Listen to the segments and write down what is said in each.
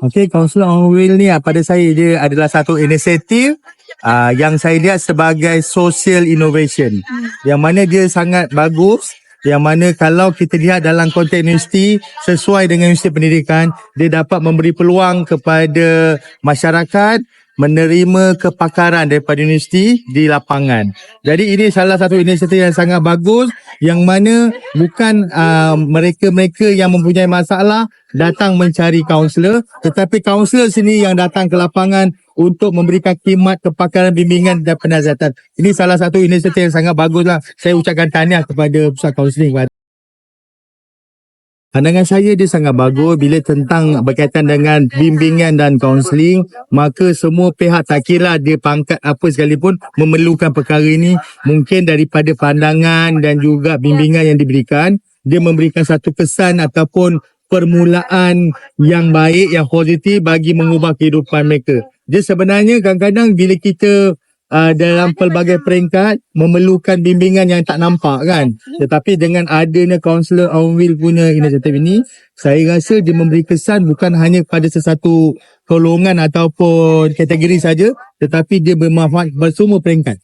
Okey, Counselor on Wheel ni ah, pada saya dia adalah satu inisiatif uh, yang saya lihat sebagai social innovation. Yang mana dia sangat bagus yang mana kalau kita lihat dalam konteks universiti sesuai dengan universiti pendidikan dia dapat memberi peluang kepada masyarakat menerima kepakaran daripada universiti di lapangan. Jadi ini salah satu inisiatif yang sangat bagus yang mana bukan uh, mereka-mereka yang mempunyai masalah datang mencari kaunselor tetapi kaunselor sini yang datang ke lapangan untuk memberikan khidmat kepakaran bimbingan dan penasihatan. Ini salah satu inisiatif yang sangat baguslah. Saya ucapkan tahniah kepada pusat kaunseling. Pandangan saya dia sangat bagus bila tentang berkaitan dengan bimbingan dan kaunseling maka semua pihak tak kira dia pangkat apa sekalipun memerlukan perkara ini mungkin daripada pandangan dan juga bimbingan yang diberikan dia memberikan satu kesan ataupun permulaan yang baik yang positif bagi mengubah kehidupan mereka. Dia sebenarnya kadang-kadang bila kita uh, dalam pelbagai peringkat memerlukan bimbingan yang tak nampak kan. Tetapi dengan adanya kaunselor on wheel punya inisiatif ini, saya rasa dia memberi kesan bukan hanya pada sesuatu golongan ataupun kategori saja, tetapi dia bermanfaat bersemua peringkat.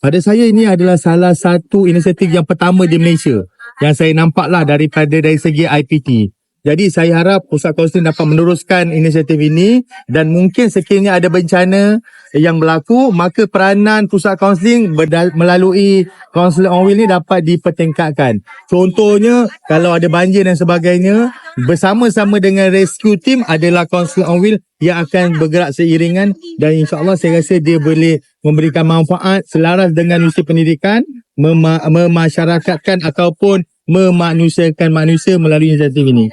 Pada saya ini adalah salah satu inisiatif yang pertama di Malaysia yang saya nampaklah daripada dari segi IPT. Jadi saya harap pusat kaunseling dapat meneruskan inisiatif ini dan mungkin sekiranya ada bencana yang berlaku maka peranan pusat kaunseling melalui kaunselor on wheel ni dapat dipertingkatkan. Contohnya kalau ada banjir dan sebagainya bersama-sama dengan rescue team adalah kaunselor on wheel yang akan bergerak seiringan dan insyaAllah saya rasa dia boleh memberikan manfaat selaras dengan misi pendidikan mema- memasyarakatkan ataupun memanusiakan manusia melalui inisiatif ini.